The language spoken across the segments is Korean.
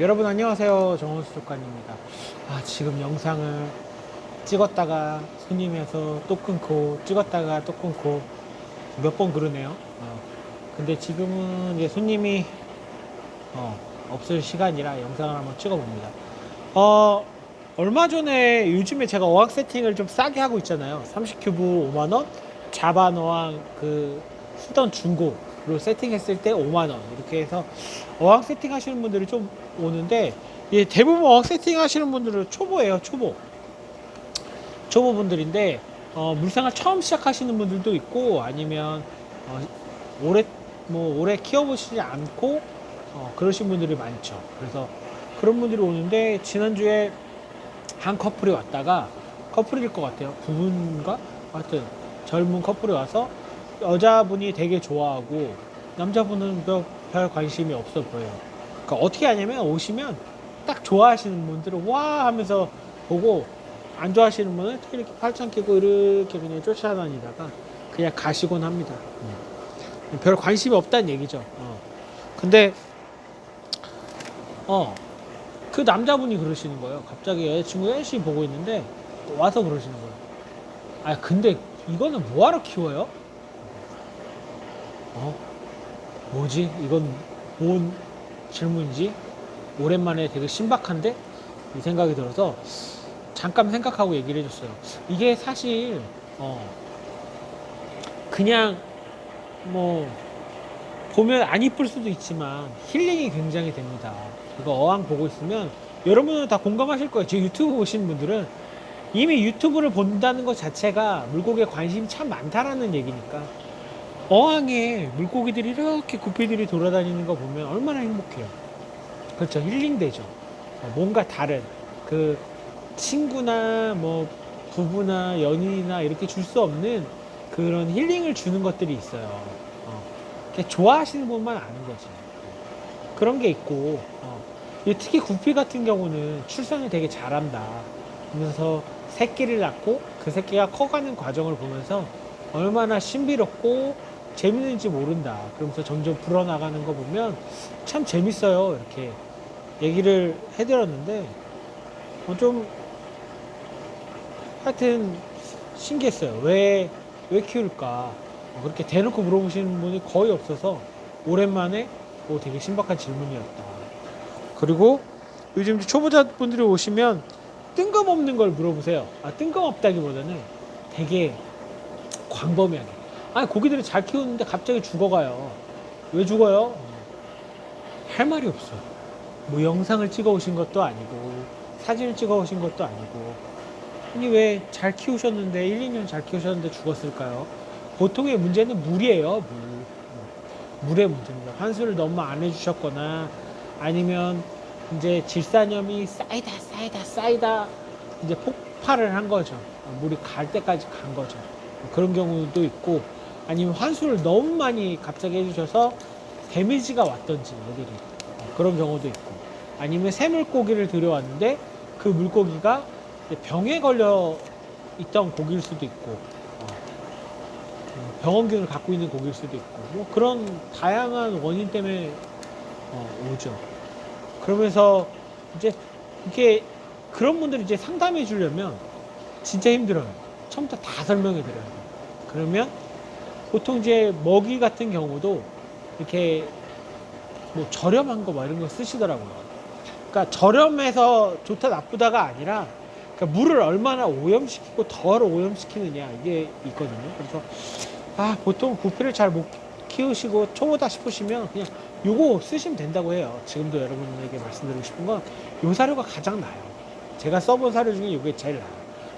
여러분 안녕하세요. 정원수 작가입니다. 아 지금 영상을 찍었다가 손님에서 또 끊고 찍었다가 또 끊고 몇 번 그러네요. 어, 근데 지금은 이제 손님이 어, 없을 시간이라 영상을 한번 찍어봅니다. 어 얼마 전에 요즘에 제가 어학 세팅을 좀 싸게 하고 있잖아요. 30큐브 5만원? 자반 어항 그 쓰던 중고 로 세팅했을 때 5만원. 이렇게 해서 어항 세팅 하시는 분들이 좀 오는데 예, 대부분 어항 세팅 하시는 분들은 초보예요 초보. 초보 분들인데 어, 물생활 처음 시작하시는 분들도 있고 아니면 어, 오래 뭐 오래 키워보시지 않고 어, 그러신 분들이 많죠. 그래서 그런 분들이 오는데 지난주에 한 커플이 왔다가 커플일 것 같아요. 부부인가? 하여튼 젊은 커플이 와서 여자분이 되게 좋아하고 남자분은 별, 별 관심이 없어 보여요. 그러니까 어떻게 하냐면 오시면 딱 좋아하시는 분들은 와 하면서 보고 안 좋아하시는 분은 이렇게 팔짱 끼고 이렇게 그냥 쫓아다니다가 그냥 가시곤 합니다. 음. 별 관심이 없다는 얘기죠. 어. 근데 어. 그 남자분이 그러시는 거예요. 갑자기 여자친구 열심히 보고 있는데 와서 그러시는 거예요. 아 근데 이거는 뭐하러 키워요? 어? 뭐지? 이건 뭔 질문이지? 오랜만에 되게 신박한데? 이 생각이 들어서 잠깐 생각하고 얘기를 해줬어요. 이게 사실, 어, 그냥 뭐, 보면 안 이쁠 수도 있지만 힐링이 굉장히 됩니다. 이거 어항 보고 있으면 여러분은 다 공감하실 거예요. 제 유튜브 보시는 분들은 이미 유튜브를 본다는 것 자체가 물고기에 관심이 참 많다라는 얘기니까 어항에 물고기들이 이렇게 구피들이 돌아다니는 거 보면 얼마나 행복해요. 그렇죠. 힐링되죠. 어, 뭔가 다른 그 친구나 뭐 부부나 연인이나 이렇게 줄 수 없는 그런 힐링을 주는 것들이 있어요. 어. 좋아하시는 분만 아는 거지. 그런 게 있고 어. 이 특히 구피 같은 경우는 출산을 되게 잘한다. 그러면서 새끼를 낳고 그 새끼가 커가는 과정을 보면서 얼마나 신비롭고 재밌는지 모른다. 그러면서 점점 불어나가는 거 보면 참 재밌어요. 이렇게 얘기를 해드렸는데 어, 좀 하여튼 신기했어요. 왜, 왜 키울까? 어, 그렇게 대놓고 물어보시는 분이 거의 없어서 오랜만에 오, 되게 신박한 질문이었다. 그리고 요즘 초보자분들이 오시면 뜬금없는 걸 물어보세요. 아, 뜬금없다기보다는 되게 광범위하게. 아니, 고기들이 잘 키우는데 갑자기 죽어가요. 왜 죽어요? 할 말이 없어. 뭐 영상을 찍어 오신 것도 아니고, 사진을 찍어 오신 것도 아니고, 아니, 왜 잘 키우셨는데, 1, 2년 잘 키우셨는데 죽었을까요? 보통의 문제는 물이에요, 물. 물의 문제입니다. 환수를 너무 안 해주셨거나, 아니면 이제 질산염이 쌓이다 쌓이다 쌓이다 이제 폭발을 한 거죠. 물이 갈 때까지 간 거죠. 그런 경우도 있고 아니면 환수를 너무 많이 갑자기 해주셔서 데미지가 왔던지 애들이 어, 그런 경우도 있고 아니면 새물고기를 들여왔는데 그 물고기가 병에 걸려 있던 고기일 수도 있고 어, 음, 병원균을 갖고 있는 고기일 수도 있고 뭐 그런 다양한 원인 때문에 어, 오죠. 그러면서 이제 이게 그런 분들이 이제 상담해 주려면 진짜 힘들어요. 처음부터 다 설명해 드려요. 그러면 보통 이제 먹이 같은 경우도 이렇게 뭐 저렴한 거 막 이런 거 쓰시더라고요. 그러니까 저렴해서 좋다 나쁘다가 아니라 그러니까 물을 얼마나 오염시키고 덜 오염시키느냐 이게 있거든요. 그래서 아 보통 부피를 잘 못 키우시고 초보다 싶으시면 그냥 요거 쓰시면 된다고 해요. 지금도 여러분에게 말씀드리고 싶은 건 요 사료가 가장 나아요. 제가 써본 사료 중에 요게 제일 나아요.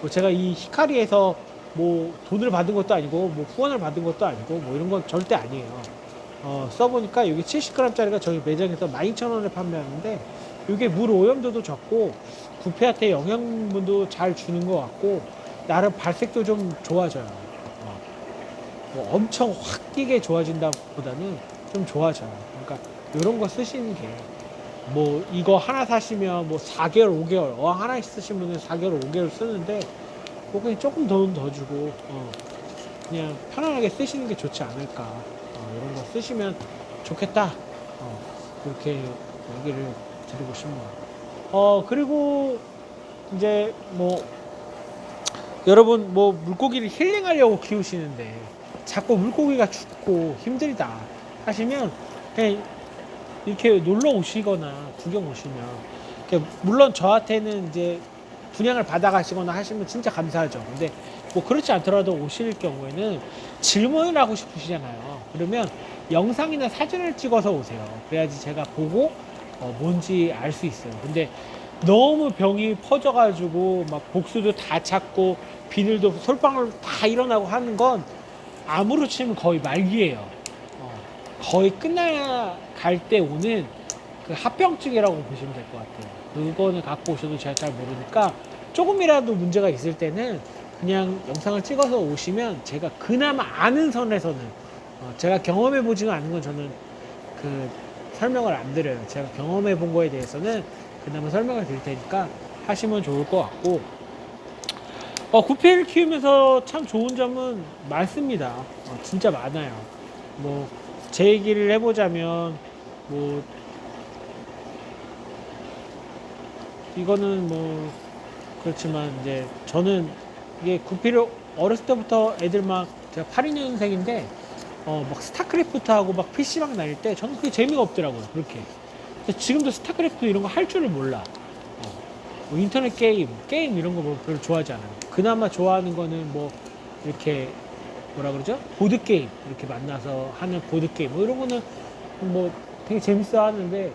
뭐 제가 이 히카리에서 뭐 돈을 받은 것도 아니고 뭐 후원을 받은 것도 아니고 뭐 이런 건 절대 아니에요. 어, 써보니까 이게 70g짜리가 저희 매장에서 12,000원에 판매하는데 이게 물 오염도도 적고 부패한테 영양분도 잘 주는 것 같고 나름 발색도 좀 좋아져요. 어. 뭐 엄청 확 뛰게 좋아진다 보다는 좀 좋아져요. 그러니까 이런 거 쓰시는 게 뭐 이거 하나 사시면 뭐 4개월, 5개월 어항 하나 쓰신 분은 4개월, 5개월 쓰는데 뭐 그냥 조금 돈 더 주고 어, 그냥 편안하게 쓰시는 게 좋지 않을까 어, 이런 거 쓰시면 좋겠다 어, 그렇게 얘기를 드리고 싶네요. 어 그리고 이제 뭐 여러분 뭐 물고기를 힐링하려고 키우시는데 자꾸 물고기가 죽고 힘들다 하시면 이렇게 놀러 오시거나 구경 오시면 이렇게 물론 저한테는 이제 분양을 받아가시거나 하시면 진짜 감사하죠. 근데 뭐 그렇지 않더라도 오실 경우에는 질문을 하고 싶으시잖아요. 그러면 영상이나 사진을 찍어서 오세요. 그래야지 제가 보고 어, 뭔지 알 수 있어요. 근데 너무 병이 퍼져가지고 막 복수도 다 찾고 비늘도 솔방울 다 일어나고 하는 건 암으로 치면 거의 말기예요. 어, 거의 끝나갈 때 오는 그 합병증이라고 보시면 될 것 같아요. 그거는 갖고 오셔도 제가 잘 모르니까 조금이라도 문제가 있을 때는 그냥 영상을 찍어서 오시면 제가 그나마 아는 선에서는 어, 제가 경험해 보지는 않은 건 저는 그 설명을 안 드려요. 제가 경험해 본 거에 대해서는 그나마 설명을 드릴 테니까 하시면 좋을 것 같고 어, 구피를 키우면서 참 좋은 점은 많습니다. 어, 진짜 많아요. 뭐 제 얘기를 해보자면 뭐 이거는 뭐 그렇지만 이제 저는 이게 구피를 어렸을 때부터 애들 막 제가 82년생인데 어 막 스타크래프트 하고 막 PC 막 다닐 때 저는 그게 재미가 없더라고요 그렇게. 지금도 스타크래프트 이런 거 할 줄을 몰라. 어, 뭐 인터넷 게임 게임 이런 거 뭐 별로 좋아하지 않아요. 그나마 좋아하는 거는 뭐 이렇게 뭐라 그러죠? 보드 게임 이렇게 만나서 하는 보드 게임 뭐 이런 거는 뭐 되게 재밌어 하는데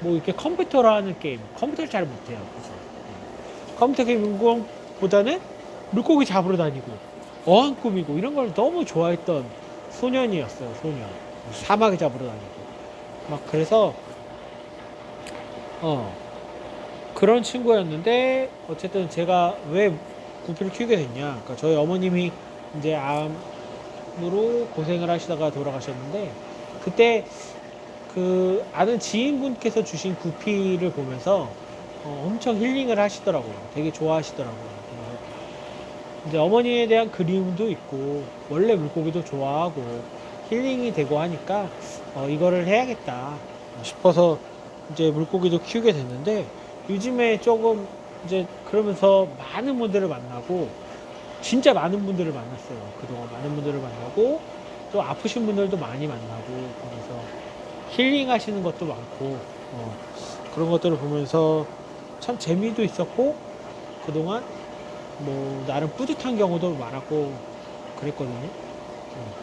뭐 이렇게 컴퓨터로 하는 게임 컴퓨터를 잘 못해요. 그래서 네. 컴퓨터 게임 이런 거보다는 물고기 잡으러 다니고 어항 꾸미고 이런 걸 너무 좋아했던 소년이었어요 소년. 사막에 잡으러 다니고. 막 그래서 어 그런 친구였는데 어쨌든 제가 왜 구피를 키우게 됐냐. 그러니까 저희 어머님이 이제 암으로 고생을 하시다가 돌아가셨는데 그때 그 아는 지인분께서 주신 구피를 보면서 어, 엄청 힐링을 하시더라고요. 되게 좋아하시더라고요. 이제 어머니에 대한 그리움도 있고 원래 물고기도 좋아하고 힐링이 되고 하니까 어, 이거를 해야겠다 싶어서 이제 물고기도 키우게 됐는데 요즘에 조금 이제 그러면서 많은 분들을 만나고 진짜 많은 분들을 만났어요. 그동안 많은 분들을 만나고 또 아프신 분들도 많이 만나고 그래서 힐링 하시는 것도 많고 어, 그런 것들을 보면서 참 재미도 있었고 그동안 뭐 나름 뿌듯한 경우도 많았고 그랬거든요. 음.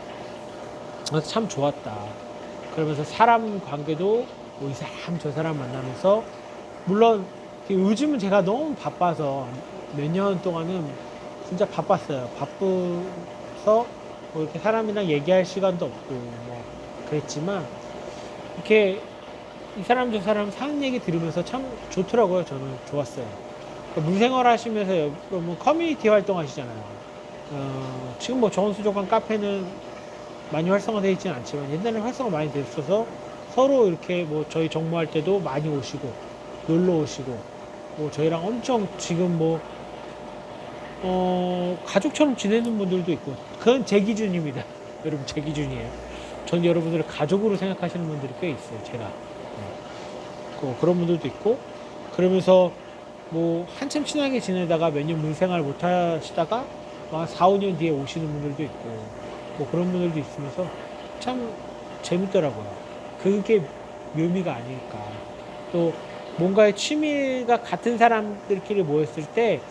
그래서 참 좋았다. 그러면서 사람 관계도 뭐 이 사람 저 사람 만나면서 물론 요즘은 제가 너무 바빠서 몇 년 동안은 진짜 바빴어요. 바빠서 뭐 이렇게 사람이랑 얘기할 시간도 없고 뭐 그랬지만 이렇게 이 사람 저 사람 사는 얘기 들으면서 참 좋더라고요. 저는 좋았어요. 그러니까 물생활 하시면서 여러분 커뮤니티 활동 하시잖아요. 어, 지금 뭐 정원수족관 카페는 많이 활성화되어 있지는 않지만 옛날에 활성화 많이 됐어서 서로 이렇게 뭐 저희 정모할 때도 많이 오시고 놀러 오시고 뭐 저희랑 엄청 지금 뭐 어, 가족처럼 지내는 분들도 있고 그건 제 기준입니다. 여러분 제 기준이에요. 전 여러분들을 가족으로 생각하시는 분들이 꽤 있어요. 제가 네. 그- 그런 분들도 있고 그러면서 뭐 한참 친하게 지내다가 몇년 물생활 못 하시다가 막 4, 5년 뒤에 오시는 분들도 있고 뭐 그런 분들도 있으면서 참 재밌더라고요. 그게 묘미가 아닐까. 또 뭔가의 취미가 같은 사람들끼리 모였을 때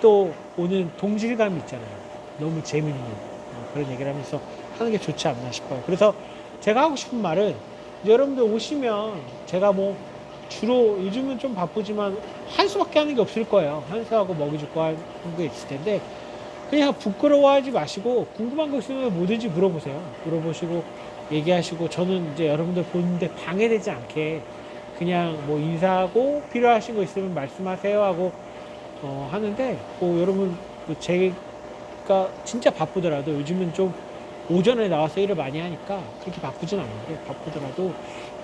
또 오는 동질감이 있잖아요. 너무 재밌는 어, 그런 얘기를 하면서 하는 게 좋지 않나 싶어요. 그래서 제가 하고 싶은 말은 여러분들 오시면 제가 뭐 주로 요즘은 좀 바쁘지만 한 수밖에 하는 게 없을 거예요. 한 수하고 먹이 줄거 하는 게 있을 텐데 그냥 부끄러워하지 마시고 궁금한 거 있으면 뭐든지 물어보세요. 물어보시고 얘기하시고 저는 이제 여러분들 보는데 방해되지 않게 그냥 뭐 인사하고 필요하신 거 있으면 말씀하세요 하고 어 하는데 뭐 여러분 뭐 제가 진짜 바쁘더라도 요즘은 좀 오전에 나와서 일을 많이 하니까 그렇게 바쁘진 않은데 바쁘더라도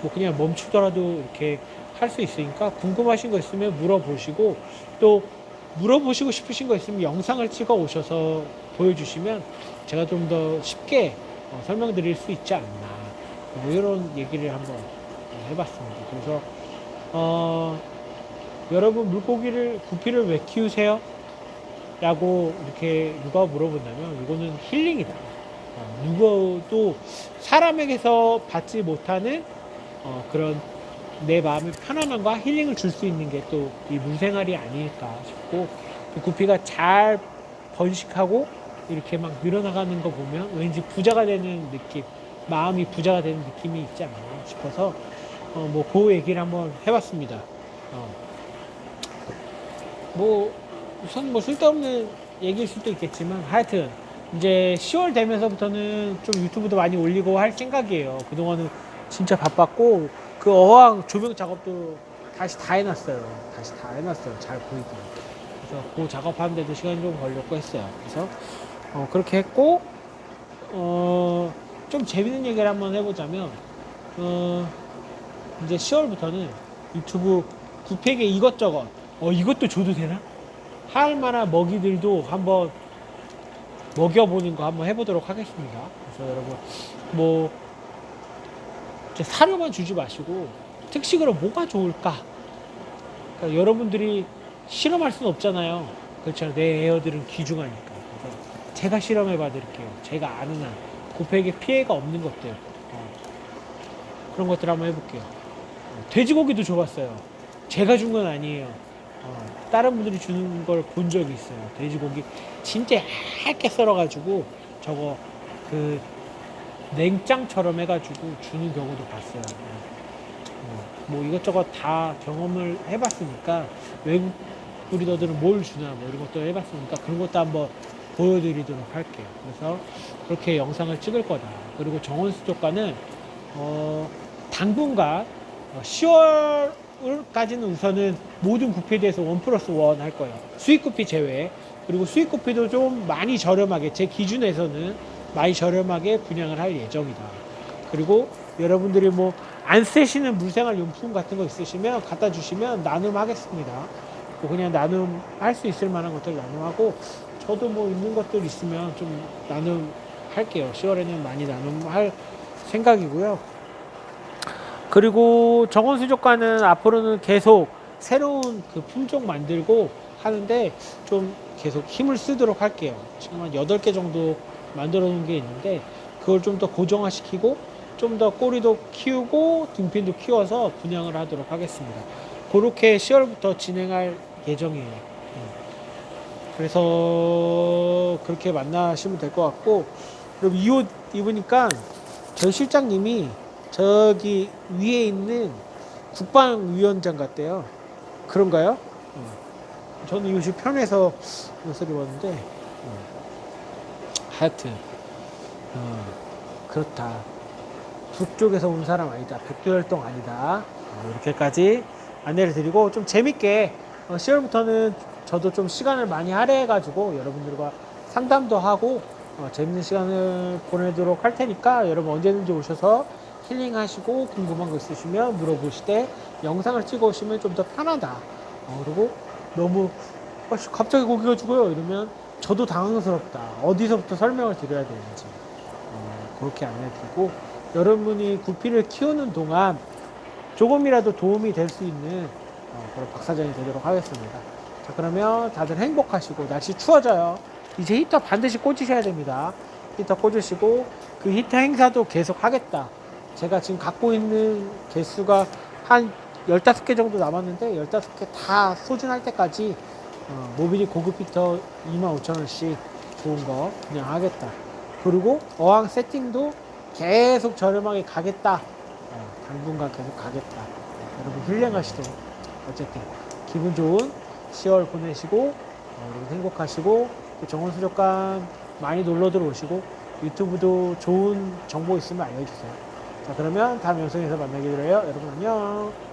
뭐 그냥 멈추더라도 이렇게 할 수 있으니까 궁금하신 거 있으면 물어보시고 또 물어보시고 싶으신 거 있으면 영상을 찍어 오셔서 보여주시면 제가 좀 더 쉽게 어, 설명드릴 수 있지 않나 뭐 이런 얘기를 한번 해봤습니다. 그래서 어, 여러분 물고기를 구피를 왜 키우세요? 라고 이렇게 누가 물어본다면 이거는 힐링이다. 어, 누구도 사람에게서 받지 못하는 어, 그런 내 마음의 편안함과 힐링을 줄 수 있는 게 또 이 물생활이 아닐까 싶고 그 구피가 잘 번식하고 이렇게 막 늘어나가는 거 보면 왠지 부자가 되는 느낌, 마음이 부자가 되는 느낌이 있지 않나 싶어서 어, 뭐그 얘기를 한번 해봤습니다. 어. 뭐 우선 뭐 쓸데없는 얘기일 수도 있겠지만 하여튼 이제 10월 되면서부터는 좀 유튜브도 많이 올리고 할 생각이에요. 그동안은 진짜 바빴고 그 어항 조명 작업도 다시 다 해놨어요. 다시 다 해놨어요. 잘 보이게. 그래서 그 작업하는데도 시간이 좀 걸렸고 했어요. 그래서 어, 그렇게 했고 어, 좀 재밌는 얘기를 한번 해보자면 어, 이제 10월부터는 유튜브 구팩에 이것저것 어 이것도 줘도 되나? 할 만한 먹이들도 한번 먹여보는 거 한번 해보도록 하겠습니다. 그래서 여러분 뭐 사료만 주지 마시고 특식으로 뭐가 좋을까? 그러니까 여러분들이 실험할 수는 없잖아요. 그렇잖아요. 내 에어들은 귀중하니까. 그래서 제가 실험해 봐 드릴게요. 제가 아는 한 구팩에 피해가 없는 것들 어, 그런 것들 한번 해볼게요. 어, 돼지고기도 줘봤어요. 제가 준 건 아니에요. 어, 다른 분들이 주는 걸 본 적이 있어요. 돼지고기 진짜 얇게 썰어가지고 저거 그 냉장처럼 해가지고 주는 경우도 봤어요. 어, 뭐 이것저것 다 경험을 해봤으니까 외국 브리더들은 뭘 주나 뭐 이런 것도 해봤으니까 그런 것도 한번 보여드리도록 할게요. 그래서 그렇게 영상을 찍을 거다. 그리고 정원수족관은 어, 당분간 10월 까지는 우선은 모든 구피에 대해서 원 플러스 원 할 거예요. 수입 구피 제외. 그리고 수입 구피도 좀 많이 저렴하게 제 기준에서는 많이 저렴하게 분양을 할 예정이다. 그리고 여러분들이 뭐 안 쓰시는 물생활 용품 같은 거 있으시면 갖다 주시면 나눔하겠습니다. 뭐 그냥 나눔 할 수 있을 만한 것들 나눔하고 저도 뭐 있는 것들 있으면 좀 나눔 할게요. 10월에는 많이 나눔할 생각이고요. 그리고 정원수족관은 앞으로는 계속 새로운 그 품종 만들고 하는데 좀 계속 힘을 쓰도록 할게요. 지금 한 8개 정도 만들어 놓은 게 있는데 그걸 좀 더 고정화시키고 좀 더 꼬리도 키우고 등핀도 키워서 분양을 하도록 하겠습니다. 그렇게 10월부터 진행할 예정이에요. 음. 그래서 그렇게 만나시면 될 것 같고 그리고 이 옷 입으니까 저희 실장님이 저기 위에 있는 국방위원장 같대요. 그런가요? 어. 저는 이 옷이 편해서 옷을 입었는데 어. 하여튼 어, 그렇다. 북쪽에서 온 사람 아니다. 백두혈동 아니다. 어, 이렇게까지 안내를 드리고 좀 재밌게 어, 10월부터는 저도 좀 시간을 많이 할애해가지고 여러분들과 상담도 하고 어, 재밌는 시간을 보내도록 할 테니까 여러분 언제든지 오셔서 힐링하시고 궁금한 거 있으시면 물어보시되 영상을 찍어 오시면 좀 더 편하다. 어, 그리고 너무 어, 씨, 갑자기 고기가 죽어요 이러면 저도 당황스럽다. 어디서부터 설명을 드려야 되는지 어, 그렇게 안내드리고 여러분이 구피를 키우는 동안 조금이라도 도움이 될 수 있는 어, 그런 박사장이 되도록 하겠습니다. 자 그러면 다들 행복하시고 날씨 추워져요. 이제 히터 반드시 꽂으셔야 됩니다. 히터 꽂으시고 그 히터 행사도 계속 하겠다. 제가 지금 갖고 있는 개수가 한 15개 정도 남았는데 15개 다 소진할 때까지 어, 모빌이 고급 히터 25,000원씩 좋은 거 그냥 하겠다. 그리고 어항 세팅도 계속 저렴하게 가겠다. 어, 당분간 계속 가겠다. 어, 여러분 힐링하시도록 어쨌든 기분 좋은 10월 보내시고 어, 여러분 행복하시고 또 정원 수족관 많이 놀러 들어오시고 유튜브도 좋은 정보 있으면 알려주세요. 자 그러면 다음 영상에서 만나기로 해요. 여러분 안녕.